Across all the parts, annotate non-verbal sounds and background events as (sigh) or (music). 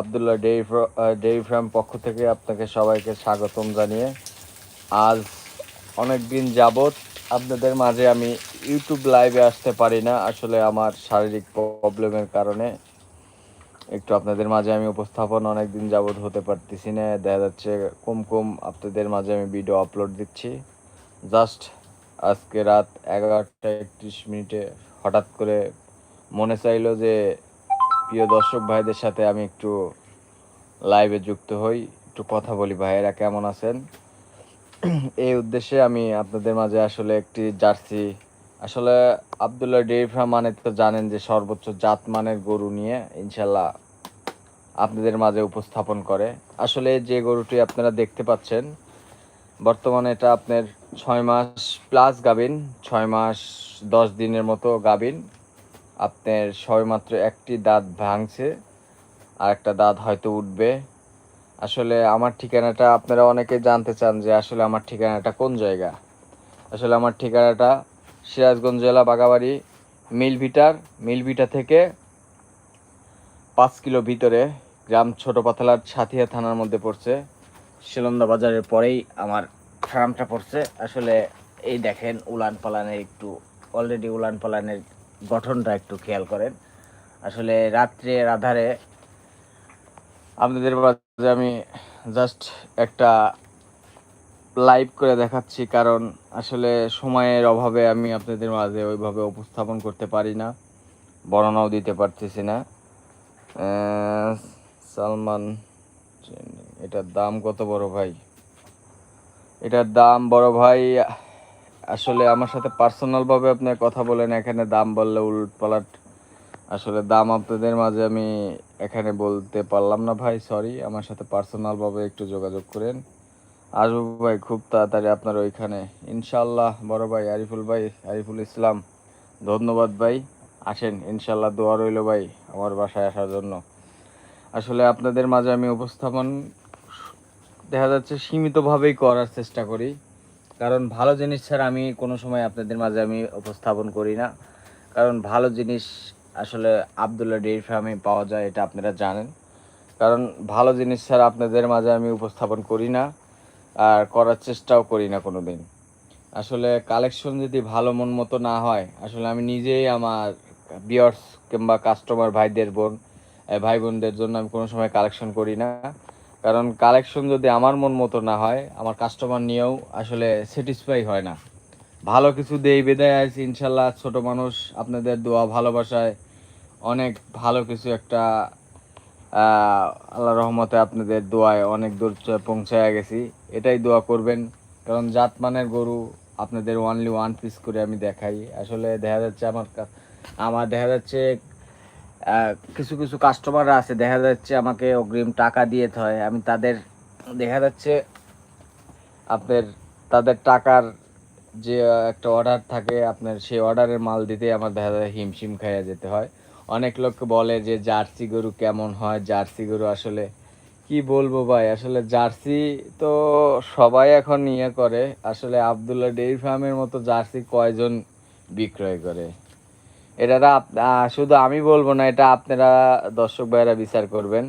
Abdullah dairy dairy farm পক্ষ থেকে আপনাকে সবাইকে স্বাগতম জানিয়ে আজ অনেক দিন যাবৎ আপনাদের মাঝে আমি ইউটিউব লাইভে আসতে পারি না। আসলে আমার শারীরিক প্রবলেমের কারণে একটু আপনাদের মাঝে আমি উপস্থাপন অনেক দিন যাবৎ হতে পারতেছি না। দেখা যাচ্ছে কম কম আপনাদের মাঝে আমি ভিডিও আপলোড দিচ্ছি। জাস্ট আজকে রাত এগারোটা একত্রিশ মিনিটে হঠাৎ করে মনে চাইলো যে প্রিয় দর্শক ভাইদের সাথে আমি একটু লাইভে যুক্ত হই, একটু কথা বলি। ভাইয়েরা কেমন আছেন? (clears throat) এই উদ্দেশ্যে আমি আপনাদের মাঝে আসলে একটি জার্সি, আসলে আবদুল্লাহ ফার্ম মানে তো জানেন যে সর্বোচ্চ জাত মানের গরু নিয়ে ইনশাল্লাহ আপনাদের মাঝে উপস্থাপন করে। আসলে যে গরুটি আপনারা দেখতে পাচ্ছেন, বর্তমানে এটা আপনার ছয় মাস প্লাস গাবিন ছয় মাস দশ দিনের মতো গাবিন আপনার সবেমাত্র একটি দাঁত ভাঙছে আর একটা দাঁত হয়তো উঠবে। আসলে আমার ঠিকানাটা আপনারা অনেকে জানতে চান যে আসলে আমার ঠিকানাটা কোন জায়গা? আসলে আমার ঠিকানাটা সিরাজগঞ্জ জেলা বাগাবাড়ি মিলভিটার, মিলভিটা থেকে পাঁচ কিলো ভিতরে গ্রাম ছোট পাথালার সাথিয়া থানার মধ্যে পড়ছে। শিলন্দা বাজারের পরেই আমার ফার্মটা পড়ছে। আসলে এই দেখেন উলান পালানের একটু অলরেডি উলান পালানের গঠনটা একটু খেয়াল করেন। আসলে রাত্রে আধারে আপনাদের মাঝে আমি জাস্ট একটা লাইভ করে দেখাচ্ছি, কারণ আসলে সময়ের অভাবে আমি আপনাদের মাঝে ওইভাবে উপস্থাপন করতে পারি না, বর্ণনাও দিতে পারতেছি না। সালমান এটার দাম কত বড় ভাই? এটার দাম বড় ভাই আসলে আমার সাথে পার্সোনালভাবে আপনি কথা বলেন, এখানে দাম বললে উলট পালাট। আসলে দাম আপনাদের মাঝে আমি এখানে বলতে পারলাম না ভাই সরি আমার সাথে পার্সোনালভাবে একটু যোগাযোগ করেন। আসব ভাই, খুব তাড়াতাড়ি আপনার ওইখানে। ইনশাল্লাহ বড় ভাই আরিফুল ভাই, আরিফুল ইসলাম, ধন্যবাদ ভাই। আসেন ইনশাল্লাহ দোয়া রইল ভাই আমার বাসায় আসার জন্য। আসলে আপনাদের মাঝে আমি উপস্থাপন, দেখা যাচ্ছে সীমিতভাবেই করার চেষ্টা করি। কারণ ভালো জিনিস ছাড়া আমি কোনো সময় আপনাদের মাঝে আমি উপস্থাপন করি না। কারণ ভালো জিনিস আসলে আবদুল্লাহ ডেইরি ফার্মে পাওয়া যায়, এটা আপনারা জানেন। কারণ ভালো জিনিস ছাড়া আপনাদের মাঝে আমি উপস্থাপন করি না আর করার চেষ্টাও করি না কোনো দিন আসলে কালেকশন যদি ভালো মন মতো না হয়, আসলে আমি নিজেই আমার বিয়ার্স কিংবা কাস্টমার ভাইদের বোন ভাই বোনদের জন্য আমি কোনো সময় কালেকশন করি না। কারণ কালেকশন যদি আমার মন মতো না হয়, আমার কাস্টমার নিয়েও আসলে স্যাটিসফাই হয় না। ভালো কিছু দেই বেদায় আছে, ইনশাল্লাহ ছোট মানুষ আপনাদের দোয়া, ভালোবাসায় অনেক ভালো কিছু একটা আল্লাহ রহমতে আপনাদের দোয়ায় অনেক দূর পৌঁছায় গেছি। এটাই দোয়া করবেন, কারণ জাত মানের গরু আপনাদের ওয়ানলি ওয়ান পিস করে আমি দেখাই। আসলে দেখা যাচ্ছে আমার আমার দেখা যাচ্ছে কিছু কিছু কাস্টমাররা আছে, দেখা যাচ্ছে আমাকে অগ্রিম টাকা দিয়ে হয় আমি তাদের, দেখা যাচ্ছে আপনার তাদের টাকার যে একটা অর্ডার থাকে, আপনার সেই অর্ডারের মাল দিতে আমার দেখা যায় হিমশিম খাইয়া যেতে হয়। অনেক লোক বলে যে, জার্সি গরু কেমন হয়? জার্সি গরু আসলে কি বলব ভাই? আসলে জার্সি তো সবাই এখন ইয়ে করে। আসলে আবদুল্লাহ ডেইরি ফার্মের মতো জার্সি কয়জন বিক্রয় করে? এটা শুধু আমি বলব না, এটা আপনারা দর্শক ভাইরা বিচার করবেন।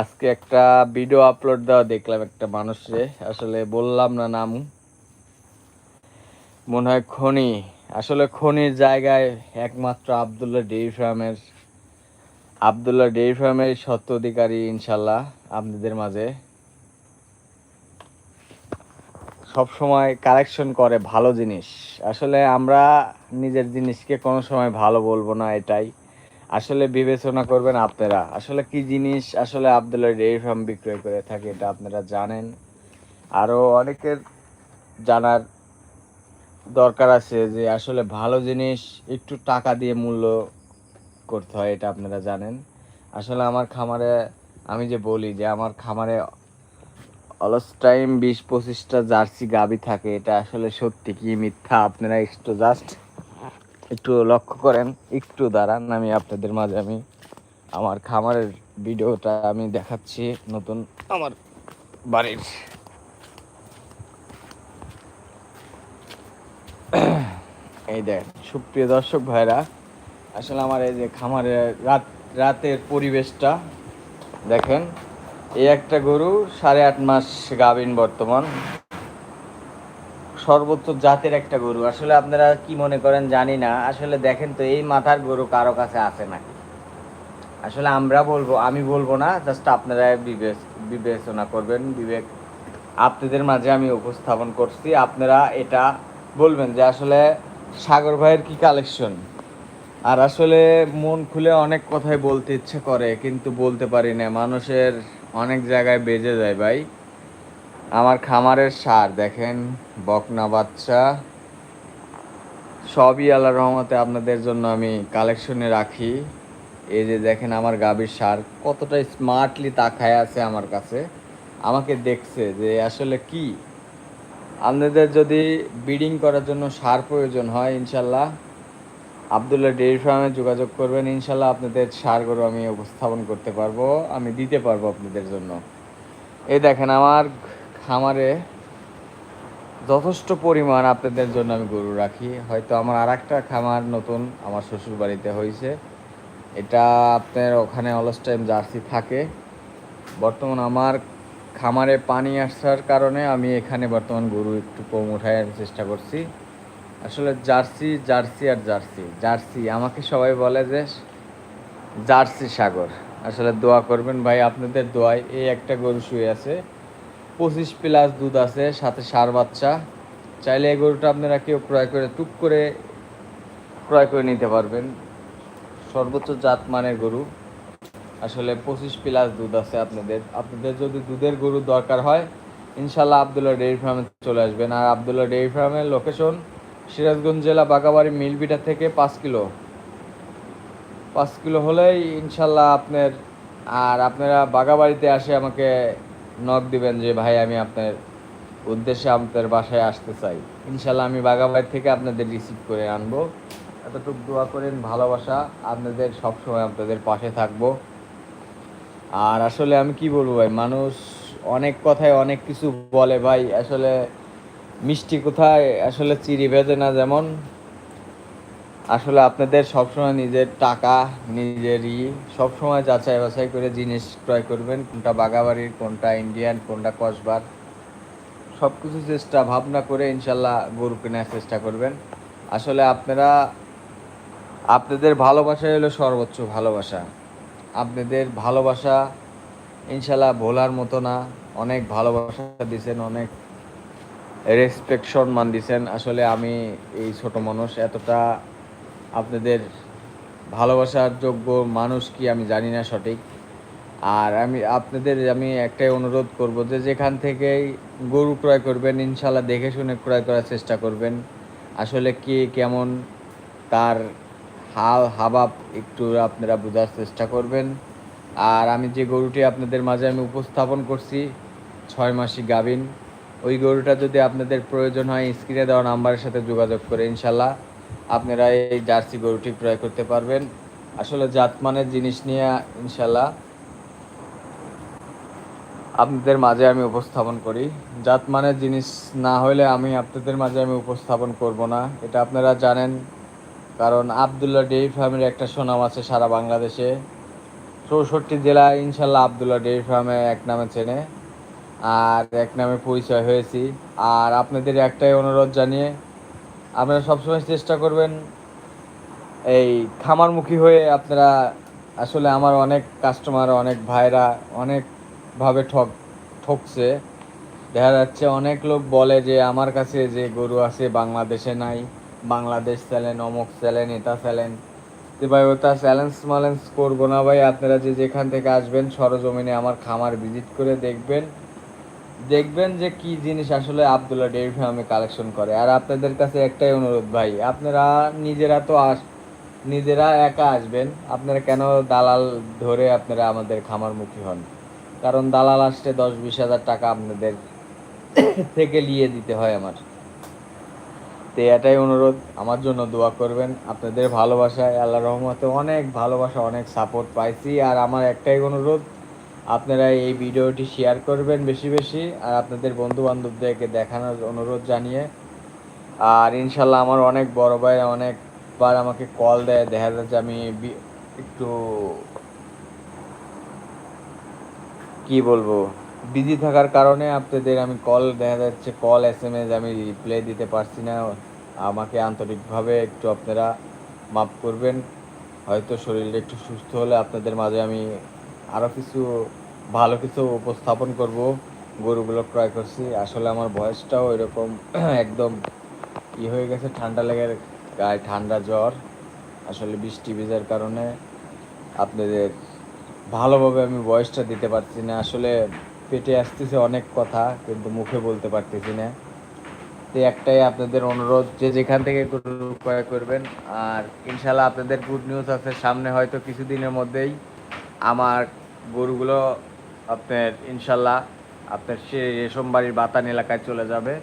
আজকে একটা ভিডিও আপলোড দেওয়া দেখলাম একটা মানুষরে, আসলে বললাম না নাম। মনে হয় খনি। আসলে খনির জায়গায় একমাত্র আবদুল্লাহ ডেইরি ফার্মের আবদুল্লাহ ডেইরি ফার্মের সত্য অধিকারী ইনশাল্লাহ আপনাদের মাঝে। সব সময় কালেকশন করে ভালো জিনিস। আসলে আমরা নিজের জিনিসকে কোনো সময় ভালো বলব না এটাই। আসলে বিবেচনা করবেন আপনারা। আসলে কি জিনিস আসলে আবদুল্লাহ ডেইরি ফার্ম বিক্রয় করে থাকে এটা আপনারা জানেন। আরও অনেকের জানার দরকার আছে যে আসলে ভালো জিনিস একটু টাকা দিয়ে মূল্য করতে হয় এটা আপনারা জানেন। আসলে আমার খামারে আমি যে বলি যে আমার খামারে অলস টাইম বিশ পঁচিশটা জার্সি গাবি থাকে, এটা আসলে সত্যি কি মিথ্যা আপনারা একটু জাস্ট একটু লক্ষ্য করেন, একটু দাঁড়ান, আমি আপনাদের মাঝে আমি আমার খামারের ভিডিওটা আমি দেখাচ্ছি নতুন আমার বাড়ির। এই দেখ, সুপ্রিয় দর্শক ভাইরা, আসলে আমার এই যে খামারের রাত রাতের পরিবেশটা দেখেন এই একটা গরু সাড়ে আট মাস গাভিন বর্তমান। সর্বোচ্চ জাতের একটা গরু। আসলে আপনারা কি মনে করেন জানি না। আসলে দেখেন তো, এই মাথার গরু কারও কাছে আছে নাকি? আসলে আমরা বলব, আমি বলব না জাস্ট আপনারা বিবেচ- বিবেচনা করবেন, বিবেক, আপনাদের মাঝে আমি উপস্থাপন করছি। আপনারা এটা বলবেন যে আসলে সাগর ভাইয়ের কি কালেকশন আর আসলে মন খুলে অনেক কথাই বলতে ইচ্ছে করে, কিন্তু বলতে পারি না। মানুষের অনেক জায়গায় বেজে যায় ভাই। আমার খামারের সার, দেখেন, বকনা বাচ্চা। সবই আল্লাহ রহমতে আপনাদের জন্য আমি কালেকশনে রাখি। এই যে দেখেন আমার গাভীর সার, কতটা স্মার্টলি তাকায় আছে আমার কাছে। আমাকে দেখছে যে আসলে কি? আপনাদের যদি ব্রিডিং করার জন্য সার প্রয়োজন হয়, ইনশাল্লাহ। আবদুল্লাহ ডেয়ারি ফার্মে যোগাযোগ করবেন। ইনশাল্লাহ আপনাদের সার গরু আমি উপস্থাপন করতে পারব, আমি দিতে পারব আপনাদের জন্য। এই দেখেন, আমার খামারে যথেষ্ট পরিমাণ আপনাদের জন্য আমি গরু রাখি। হয়তো আমার আর একটা খামার নতুন আমার শ্বশুর বাড়িতে হয়েছে এটা আপনার ওখানে অলস টাইম জার্সি থাকে। বর্তমান আমার খামারে পানি আসার কারণে আমি এখানে বর্তমান গরু একটু কম উঠানোর চেষ্টা করছি। আসলে জার্সি জার্সি আর জার্সি। জার্সি, আমাকে সবাই বলে যে জার্সি সাগর। আসলে দোয়া করবেন ভাই, আপনাদের দোয়ায় এই একটা গরু শুয়ে আছে। পঁচিশ প্লাস দুধ আছে, সাথে সার বাচ্চা। চাইলে এই গরুটা আপনারা কেউ ক্রয় করে, টুক করে ক্রয় করে নিতে পারবেন। সর্বোচ্চ জাত মানের গরু। আসলে পঁচিশ প্লাস দুধ আছে আপনাদের। আপনাদের যদি দুধের গরু দরকার হয়, ইনশাল্লাহ আবদুল্লাহ ডেয়ারি ফার্মে চলে আসবেন। আর আবদুল্লাহ ডেয়ারি ফার্মের লোকেশন সিরাজগঞ্জ জেলা বাগাবাড়ি মিলবিটা থেকে পাঁচ কিলো। পাঁচ কিলো হলেই ইনশাল্লাহ আপনার, আর আপনারা বাগাবাড়িতে আসে আমাকে নক দিবেন যে, ভাই, আমি আপনার উদ্দেশ্যে আপনার বাসায় আসতে চাই। ইনশাল্লাহ আমি বাগাবাড়ি থেকে আপনাদের রিসিভ করে আনব। এতটুকু দোয়া করেন, ভালোবাসা, আপনাদের সবসময় আপনাদের পাশে থাকব। আর আসলে আমি কি বলব ভাই, মানুষ অনেক কথায় অনেক কিছু বলে ভাই, আসলে মিষ্টি কোথায়? আসলে চিড়ি ভেজে না যেমন। আসলে আপনাদের সবসময় নিজের টাকা, নিজের ই, সবসময় যাচাই বাছাই করে জিনিস ক্রয় করবেন, কোনটা বাগাবাড়ির কোনটা ইন্ডিয়ান, কোনটা কসবার। সব কিছু চেষ্টা, ভাবনা করে ইনশাল্লাহ গরু কেনার চেষ্টা করবেন। আসলে আপনারা, আপনাদের ভালোবাসা হলো সর্বোচ্চ ভালোবাসা। আপনাদের ভালোবাসা ইনশাল্লাহ ভোলার মতো না। অনেক ভালোবাসা দিয়েছেন অনেক রেসপেক্ট সম্মান দিয়েছেন আসলে আমি এই ছোট মানুষ, এতটা আপনাদের ভালোবাসার যোগ্য মানুষ কি আমি জানি না সঠিক। আর আমি, আপনাদের আমি একটাই অনুরোধ করব যে যেখান থেকেই গরু ক্রয় করবেন, ইনশাল্লাহ দেখে শুনে ক্রয় করার চেষ্টা করবেন। আসলে কে কেমন, তার হাল, হাবাব একটু আপনারা বোঝার চেষ্টা করবেন। আর আমি যে গরুটি আপনাদের মাঝে আমি উপস্থাপন করছি, ছয় মাসি গাভিন ওই গরুটা যদি আপনাদের প্রয়োজন হয়, স্ক্রিনে দেওয়া নাম্বারের সাথে যোগাযোগ করে ইনশাল্লাহ আপনারা এই জার্সি গরুটি ক্রয় করতে পারবেন। আসলে জাতমানের জিনিস নিয়ে ইনশাল্লাহ আপনাদের মাঝে আমি উপস্থাপন করি। জাতমানের জিনিস না হলে আমি আপনাদের মাঝে আমি উপস্থাপন করব না। এটা আপনারা জানেন, কারণ আবদুল্লাহ ডেইরি ফার্মের একটা সুনাম আছে সারা বাংলাদেশে। চৌষট্টি জেলা ইনশাল্লাহ আবদুল্লাহ ডেইরি ফার্মে এক নামে চেনে। আর এক নামে পরিচয় হয়েছি। আর আপনাদের একটাই অনুরোধ জানিয়ে আপনারা সবসময় চেষ্টা করবেন এই খামারমুখী হয়ে আপনারা আসলে আমার অনেক কাস্টমার অনেক ভাইরা অনেকভাবে ঠক, ঠকছে। দেখা যাচ্ছে অনেক লোক বলে যে আমার কাছে যে গরু আছে বাংলাদেশে নাই, বাংলাদেশ চ্যালেন অমুক চ্যালেন এটা চ্যালেন তো ভাই, ওটা চ্যালেঞ্জ ম্যালেঞ্জ করব না ভাই। আপনারা যে যেখান থেকে আসবেন সরজমিনে আমার খামার ভিজিট করে দেখবেন। দেখবেন যে কি জিনিস আসলে আবদুল্লাহ ডেয়ারি ফার্মে কালেকশন করে। আর আপনাদের কাছে একটাই অনুরোধ ভাই, আপনারা নিজেরা তো আস, নিজেরা একা আসবেন, আপনারা কেন দালাল ধরে আপনারা আমাদের খামারমুখী হন? কারণ দালাল আসতে দশ বিশ হাজার টাকা আপনাদের থেকে নিয়ে দিতে হয় আমার। তো এটাই অনুরোধ, আমার জন্য দোয়া করবেন। আপনাদের ভালোবাসায় আল্লাহ রহমতে অনেক ভালোবাসা, অনেক সাপোর্ট পাইছি। আর আমার একটাই অনুরোধ আপনারা এই ভিডিওটি শেয়ার করবেন বেশি বেশি আর আপনাদের বন্ধু বান্ধবদেরকে দেখানোর অনুরোধ জানিয়ে। আর ইনশাল্লাহ আমার অনেক বড় ভাই অনেকবার আমাকে কল দেয়, দেখা যাচ্ছে আমি একটু কি বলব বিজি থাকার কারণে আপনাদের আমি কল দেখা যাচ্ছে কল এস এম এস আমি রিপ্লাই দিতে পারছি না। আমাকে আন্তরিকভাবে একটু আপনারা মাফ করবেন। হয়তো শরীরটা একটু সুস্থ হলে আপনাদের মাঝে আমি আরও কিছু ভালো কিছু উপস্থাপন করব, গরুগুলো ক্রয় করছি। আসলে আমার বয়সটাও এরকম (clears throat) একদম ই হয়ে গেছে, ঠান্ডা লেগে গায়ে ঠান্ডা জ্বর। আসলে বৃষ্টি ভেজার কারণে আপনাদের ভালোভাবে আমি বয়সটা দিতে পারছি না। আসলে পেটে আসতেছে অনেক কথা, কিন্তু মুখে বলতে পারতেছি না। তো একটাই আপনাদের অনুরোধ, যে যেখান থেকে ক্রয় করবেন, আর ইনশাল্লাহ আপনাদের গুড নিউজ আছে, সামনে হয়তো কিছুদিনের মধ্যেই আমার গরুগুলো আপনার, ইনশাল্লাহ আপনার সে রেশম বাড়ির বাতান এলাকায় চলে যাবে।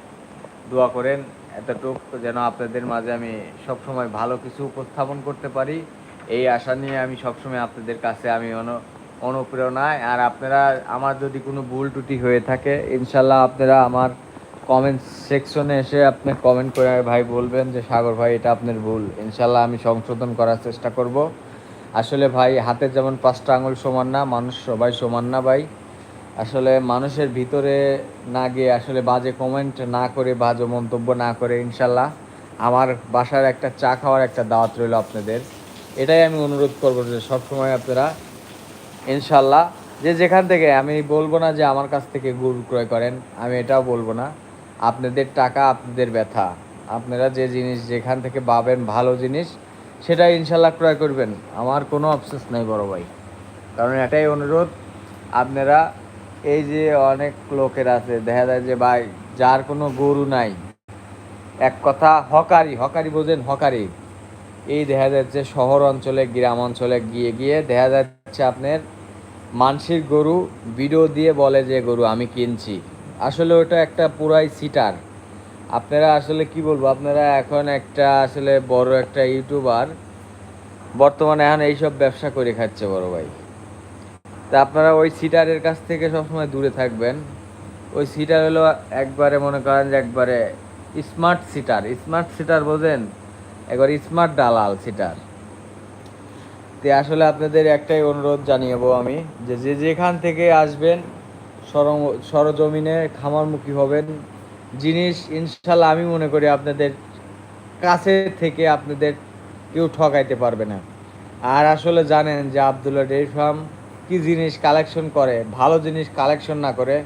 দোয়া করেন, এতটুক যেন আপনাদের মাঝে আমি সবসময় ভালো কিছু উপস্থাপন করতে পারি। এই আশা নিয়ে আমি সবসময় আপনাদের কাছে আমি অনু, অনুপ্রেরণায়। আর আপনারা, আমার যদি কোনো ভুল ত্রুটি হয়ে থাকে, ইনশাল্লাহ আপনারা আমার কমেন্ট সেকশনে এসে আপনি কমেন্ট করে ভাই বলবেন যে, সাগর ভাই, এটা আপনার ভুল। ইনশাল্লাহ আমি সংশোধন করার চেষ্টা করব। আসলে ভাই হাতের যেমন পাঁচটা আঙুল সমান না, মানুষ সবাই সমান না ভাই। আসলে মানুষের ভিতরে না গিয়ে আসলে বাজে কমেন্ট না করে, বাজে মন্তব্য না করে, ইনশাল্লাহ। আমার বাসার একটা চা খাওয়ার একটা দাওয়াত রইল আপনাদের। এটাই আমি অনুরোধ করব যে সবসময় আপনারা, ইনশাল্লাহ, যে যেখান থেকে, আমি বলব না যে আমার কাছ থেকে গরু ক্রয় করেন, আমি এটাও বলব না। আপনাদের টাকা, আপনাদের ব্যথা। আপনারা যে জিনিস, যেখান থেকে পাবেন ভালো জিনিস সেটা ইনশাল্লাহ ক্রয় করবেন। আমার কোনো অফসোস নাই বড় ভাই। কারণ এটাই অনুরোধ, আপনারা এই যে অনেক লোকের আছে, দেখা যায় যে ভাই, যার কোনো গরু নাই। এক কথা, হকারি হকারি বোঝেন হকারি। এই দেখা যাচ্ছে শহর অঞ্চলে, গ্রাম অঞ্চলে গিয়ে গিয়ে দেখা যাচ্ছে আপনার মানসির গরু, ভিডিও দিয়ে বলে যে গরু আমি কিনছি। আসলে ওটা একটা পুরাই সিটার। আপনারা আসলে কি বলব, আপনারা এখন একটা আসলে বড় একটা ইউটিউবার বর্তমানে এখন এইসব ব্যবসা করে খাচ্ছে বড় ভাই। তা আপনারা ওই সিটারের কাছ থেকে সবসময় দূরে থাকবেন। ওই সিটার হলো একবারে মনে করেন যে একবারে স্মার্ট সিটার। স্মার্ট সিটার বোঝেন? একবার স্মার্ট দালাল সিটার। তে আসলে আপনাদের একটাই অনুরোধ জানিয়েবো আমি যে যে যেখান থেকে আসবেন সর সরজমিনে খামারমুখী হবেন জিনিস, ইনশাল্লাহ আমি মনে করি আপনাদের কাছে থেকে আপনাদের কেউ ঠকাইতে পারবে না। আর আসলে জানেন যে আবদুল্লাহ ডেয়ারি ফার্ম কী জিনিস কালেকশন করে, ভালো জিনিস কালেকশন না করে,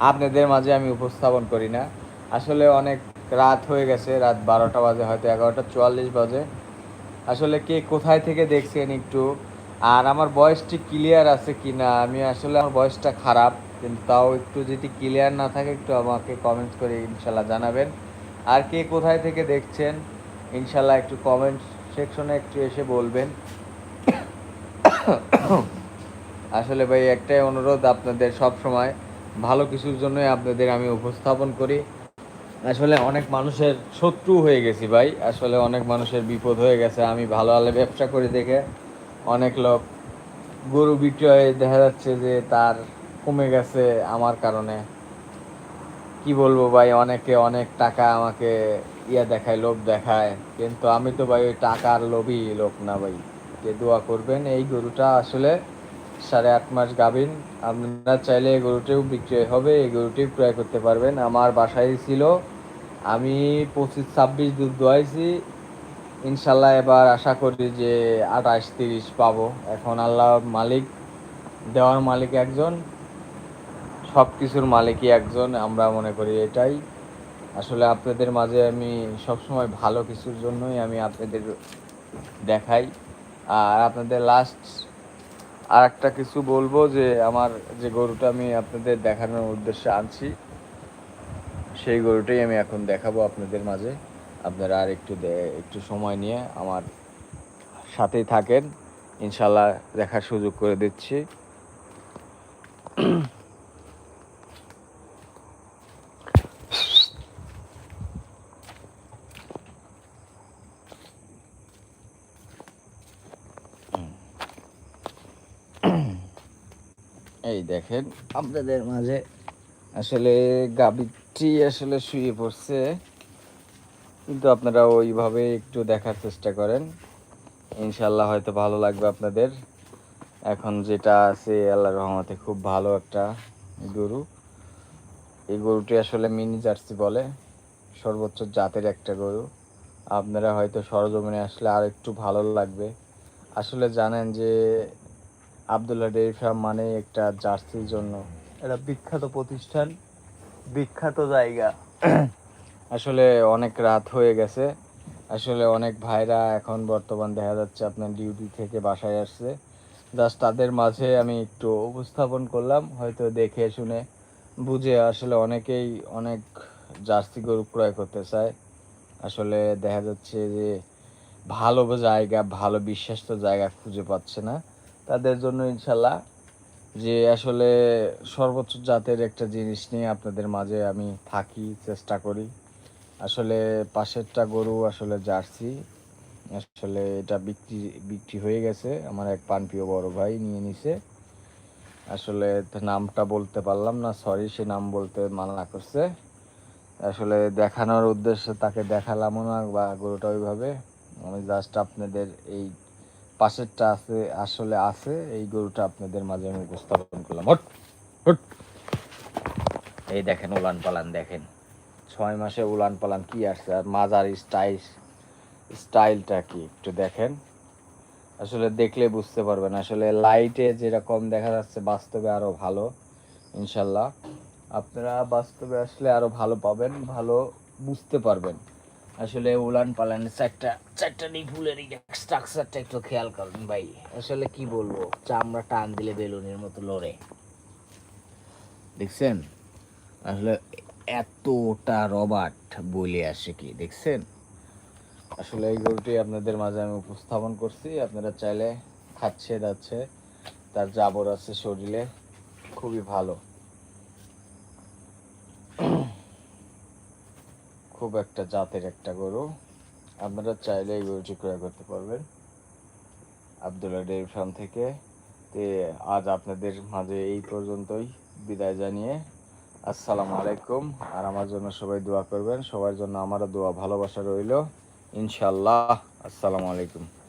আপনাদের মাঝে আমি উপস্থাপন করি না। আসলে অনেক রাত হয়ে গেছে, রাত বারোটা বাজে, হয়তো এগারোটা চুয়াল্লিশ বাজে। আসলে কে কোথায় থেকে দেখছেন একটু? আর আমার বয়সটি ক্লিয়ার আছে কি না আমি আসলে আমার বয়সটা খারাপ। কিন্তু তাও একটু যদি ক্লিয়ার না থাকে, একটু আমাকে কমেন্টস করে ইনশাল্লাহ জানাবেন। আর কে কোথায় থেকে দেখছেন, ইনশাল্লাহ একটু কমেন্ট সেকশনে একটু এসে বলবেন। আসলে ভাই, একটাই অনুরোধ আপনাদের সব সময় ভালো কিছুর জন্যই আপনাদের আমি উপস্থাপন করি। আসলে অনেক মানুষের শত্রু হয়ে গেছি ভাই, আসলে অনেক মানুষের বিপদ হয়ে গেছে। আমি ভালো ভালো ব্যবসা করি দেখে, অনেক লোক গরু বিক্রয় দেখা যাচ্ছে যে তার কমে গেছে আমার কারণে। কি বলব ভাই, অনেকে অনেক টাকা আমাকে ইয়া দেখায়, লোভ দেখায়। কিন্তু আমি তো ভাই ওই টাকার লোভই লোক না ভাই। যে দোয়া করবেন, এই গরুটা আসলে সাড়ে আট মাস গাভিন। আপনারা চাইলে এই গরুটিও বিক্রয় হবে, এই গরুটিও ক্রয় করতে পারবেন। আমার বাসায় ছিল, আমি পঁচিশ ছাব্বিশ দুধ দোয়াইছি। ইনশাল্লাহ এবার আশা করি যে আঠাশ তিরিশ পাবো। এখন আল্লাহ মালিক, দেওয়ার মালিক একজন। সব কিছুর মালিকই একজন, আমরা মনে করি এটাই। আসলে আপনাদের মাঝে আমি সবসময় ভালো কিছুর জন্যই আমি আপনাদের দেখাই। আর আপনাদের লাস্ট আর একটা কিছু বলব যে, আমার যে গরুটা আমি আপনাদের দেখানোর উদ্দেশ্যে আনছি, সেই গরুটাই আমি এখন দেখাবো আপনাদের মাঝে। আপনারা আর একটু একটু সময় নিয়ে আমার সাথেই থাকেন। ইনশাল্লাহ দেখার সুযোগ করে দিচ্ছি। এই দেখেন, আপনাদের মাঝে আসলে গাবিটি আসলে শুয়ে পড়ছে, কিন্তু আপনারা ওইভাবে একটু দেখার চেষ্টা করেন। ইনশাল্লাহ হয়তো ভালো লাগবে আপনাদের। এখন যেটা আছে আল্লাহ রহমতে খুব ভালো একটা গরু। এই গরুটি আসলে মিনি জার্সি বলে, সর্বোচ্চ জাতের একটা গরু। আপনারা হয়তো সরজমিনে আসলে আর একটু ভালো লাগবে। আসলে জানেন যে আবদুল্লাহ ডেয়ারি ফার্ম মানে একটা জার্সির জন্য। এটা বিখ্যাত প্রতিষ্ঠান, বিখ্যাত জায়গা। আসলে অনেক রাত হয়ে গেছে। আসলে অনেক ভাইরা এখন বর্তমান দেখা যাচ্ছে আপনার ডিউটি থেকে বাসায় আসছে। জাস্ট তাদের মাঝে আমি একটু উপস্থাপন করলাম, হয়তো দেখে শুনে বুঝে আসলে অনেকেই অনেক জার্সি গরু ক্রয় করতে চায়। আসলে দেখা যাচ্ছে যে ভালো জায়গা, ভালো বিশ্বাস্ত জায়গা খুঁজে পাচ্ছে না। তাদের জন্য ইনশাল্লাহ যে আসলে সর্বোচ্চ জাতের একটা জিনিস নিয়ে আপনাদের মাঝে আমি থাকি, চেষ্টা করি। আসলে পাশেরটা গরু আসলে জার্সি, আসলে এটা বিক্রি বিক্রি হয়ে গেছে। আমার এক পানপ্রিয় বড় ভাই নিয়ে নিছে। আসলে নামটা বলতে পারলাম না সরি সে নাম বলতে মানা করছে। আসলে দেখানোর উদ্দেশ্যে তাকে দেখালামও না বা গরুটা ওইভাবে। আমি জাস্ট আপনাদের এই পাশেরটা আছে, আসলে আছে। এই গরুটা আপনাদের মাঝে আমি উপস্থাপন করলাম। হট হট এই দেখেন উলান পালান দেখেন। ছয় মাসে উলান পালান কি আসছে, আর মাজার স্টাইল, স্টাইলটা কি একটু দেখেন। আসলে দেখলে বুঝতে পারবেন, আসলে লাইটে যেরকম দেখা যাচ্ছে বাস্তবে আরও ভালো, ইনশাল্লাহ। আপনারা বাস্তবে আসলে আরও ভালো পাবেন, ভালো বুঝতে পারবেন। আসলে উলান পালানের চারটা চারটা নিপুলের স্ট্রাকচারটা একটু খেয়াল করুন ভাই। আসলে কি বলব, চামড়া টান দিলে বেলুনের মতো লড়ে। দেখছেন? আসলে এতটা রবার্ট বলে আসে কি, দেখছেন? আসলে এই গরুটি আপনাদের মাঝে আমি উপস্থাপন করছি। আপনারা চাইলে খাচ্ছে যাচ্ছে তার জাবর আছে শরীরে, খুবই ভালো। খুব একটা জাতের একটা গরু। আপনারা চাইলে এই গরুটি ক্রয় করতে পারবেন। আবদুল্লাহ ডেয়ারি ফার্ম থেকে। তে আজ আপনাদের মাঝে এই পর্যন্তই বিদায় জানিয়ে। আসসালামু আলাইকুম। আর আমার জন্য সবাই দোয়া করবেন। সবার জন্য আমারও দোয়া, ভালোবাসা রইল। ইনশাল্লাহ আসসালামু আলাইকুম।